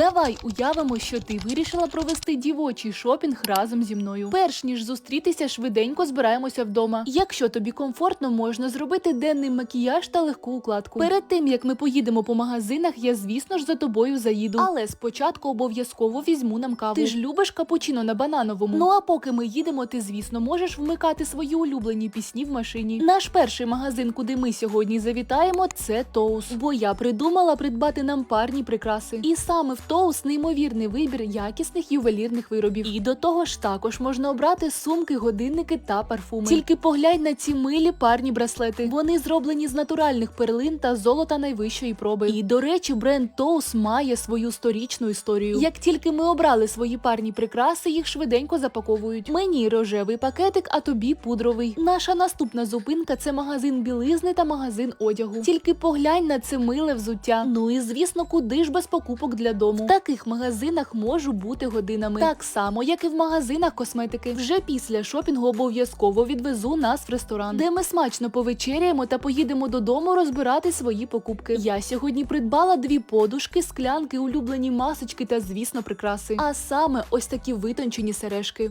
Давай уявимо, що ти вирішила провести дівочий шопінг разом зі мною. Перш ніж зустрітися, швиденько збираємося вдома. Якщо тобі комфортно, можна зробити денний макіяж та легку укладку. Перед тим як ми поїдемо по магазинах, я звісно ж за тобою заїду. Але спочатку обов'язково візьму нам каву. Ти ж любиш капучино на банановому. Ну а поки ми їдемо, ти звісно можеш вмикати свої улюблені пісні в машині. Наш перший магазин, куди ми сьогодні завітаємо, це Тоус. Бо я придумала придбати нам парні прикраси. І саме Тоус неймовірний вибір якісних ювелірних виробів. І до того ж також можна обрати сумки, годинники та парфуми. Тільки поглянь на ці милі парні браслети. Вони зроблені з натуральних перлин та золота найвищої проби. І до речі, бренд Тоус має свою сторічну історію. Як тільки ми обрали свої парні прикраси, їх швиденько запаковують. Мені рожевий пакетик, а тобі пудровий. Наша наступна зупинка це магазин білизни та магазин одягу. Тільки поглянь на це миле взуття. Ну і звісно, куди ж без покупок для дому. В таких магазинах можу бути годинами. Так само, як і в магазинах косметики. Вже після шопінгу обов'язково відвезу нас в ресторан, де ми смачно повечеряємо та поїдемо додому розбирати свої покупки. Я сьогодні придбала дві подушки, склянки, улюблені масочки та, звісно, прикраси. А саме ось такі витончені сережки.